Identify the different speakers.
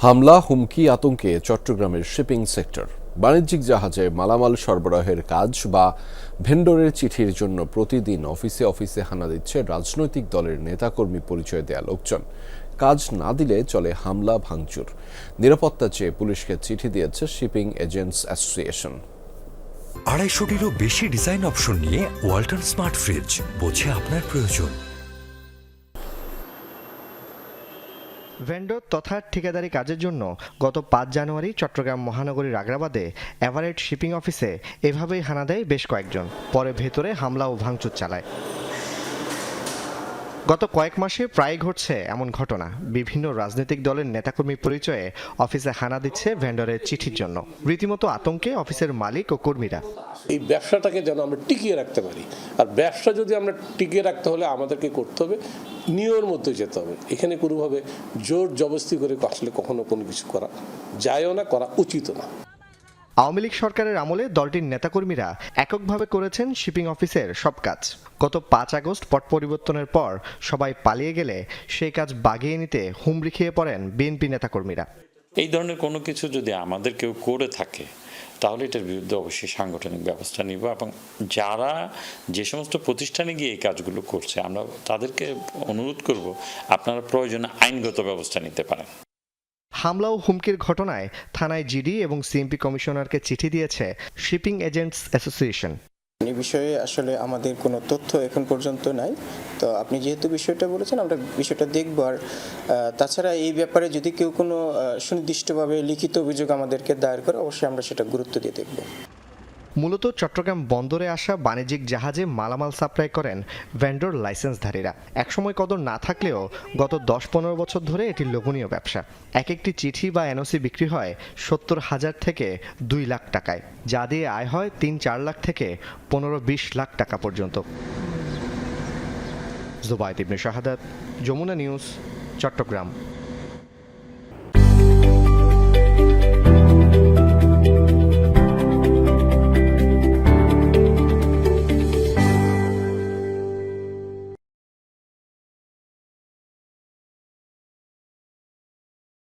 Speaker 1: হামলা, হুমকি, আতঙ্কে চট্টগ্রামের শিপিং সেক্টর। বাণিজ্যিক জাহাজে মালামাল সরবরাহের কাজ বা ভেন্ডরের চিঠির জন্য প্রতিদিন অফিসে অফিসে হানা দিচ্ছে রাজনৈতিক দলের নেতাকর্মী পরিচয় দেয়া লোকজন। কাজ না দিলে চলে হামলা, ভাঙচুর। নিরাপত্তা চেয়ে পুলিশকে চিঠি দিয়েছে শিপিং এজেন্টস অ্যাসোসিয়েশন।
Speaker 2: আড়াইশোটিরও বেশি ডিজাইন অপশন নিয়ে ওয়াল্টন স্মার্ট ফ্রিজ, বোঝে আপনার প্রয়োজন।
Speaker 3: ভেন্ডর তথা ঠিকাদারি কাজের জন্য গত পাঁচ জানুয়ারি চট্টগ্রাম মহানগরীর আগ্রাবাদে এভারেট শিপিং অফিসে এভাবেই হানা দেয় বেশ কয়েকজন। পরে ভেতরে হামলা ও ভাঙচুর চালায়। গত কয়েক মাসে প্রায় ঘটছে এমন ঘটনা। বিভিন্ন রাজনৈতিক দলের নেতাকর্মী পরিচয়ে অফিসে হানা দিচ্ছে ভেন্ডরের চিঠির জন্য। রীতিমতো আতঙ্কে অফিসের মালিক ও কর্মীরা।
Speaker 4: এই ব্যবসাটাকে যেন আমরা টিকিয়ে রাখতে পারি। আর ব্যবসা যদি আমরা টিকিয়ে রাখতে হলে আমাদেরকে করতে হবে নিয়মের মধ্যে যেতে হবে। এখানে কোনোভাবে জোর জবস্তি করে আসলে কখনো কোনো কিছু করা যায়ও না, করা উচিত না।
Speaker 3: আওয়ামী লীগ সরকারের আমলে দলটির নেতাকর্মীরা এককভাবে করেছেন শিপিং অফিসের সব কাজ। গত পাঁচ আগস্ট পট পরিবর্তনের পর সবাই পালিয়ে গেলে সেই কাজ বাগিয়ে নিতে হুমড়ি খেয়ে পড়েন বিএনপি নেতাকর্মীরা।
Speaker 5: এই ধরনের কোনো কিছু যদি আমাদের কেউ করে থাকে, তাহলে এটার বিরুদ্ধে অবশ্যই সাংগঠনিক ব্যবস্থা নিব এবং যারা যে সমস্ত প্রতিষ্ঠানে গিয়ে এই কাজগুলো করছে, আমরা তাদেরকে অনুরোধ করব, আপনারা প্রয়োজনে আইনগত ব্যবস্থা নিতে পারেন।
Speaker 3: হামলা ও হুমকির ঘটনায় থানায় জিডি এবং সিএমপি কমিশনারকে চিঠি দিয়েছে শিপিং এজেন্টস অ্যাসোসিয়েশন।
Speaker 6: এই বিষয়ে আসলে আমাদের কোনো তথ্য এখন পর্যন্ত নাই। তো আপনি যেহেতু বিষয়টা বলেছেন, আমরা বিষয়টা দেখব। আর তাছাড়া এই ব্যাপারে যদি কেউ কোনো সুনির্দিষ্টভাবে লিখিত অভিযোগ আমাদেরকে দায়ের করে, অবশ্যই আমরা সেটা গুরুত্ব দিয়ে দেখব।
Speaker 3: মূলত চট্টগ্রাম বন্দরে আসা বাণিজ্যিক জাহাজে মালামাল সাপ্লাই করেন ভেন্ডর লাইসেন্সধারীরা। একসময় কদর না থাকলেও গত দশ পনেরো বছর ধরে এটি লোভনীয় ব্যবসা। এক একটি চিঠি বা এনওসি বিক্রি হয় সত্তর হাজার থেকে দুই লাখ টাকায়, যা দিয়ে আয় হয় তিন চার লাখ থেকে পনেরো বিশ লাখ টাকা পর্যন্ত। জুবাইদ ইবনে শাহাদাত, যমুনা নিউজ, চট্টগ্রাম।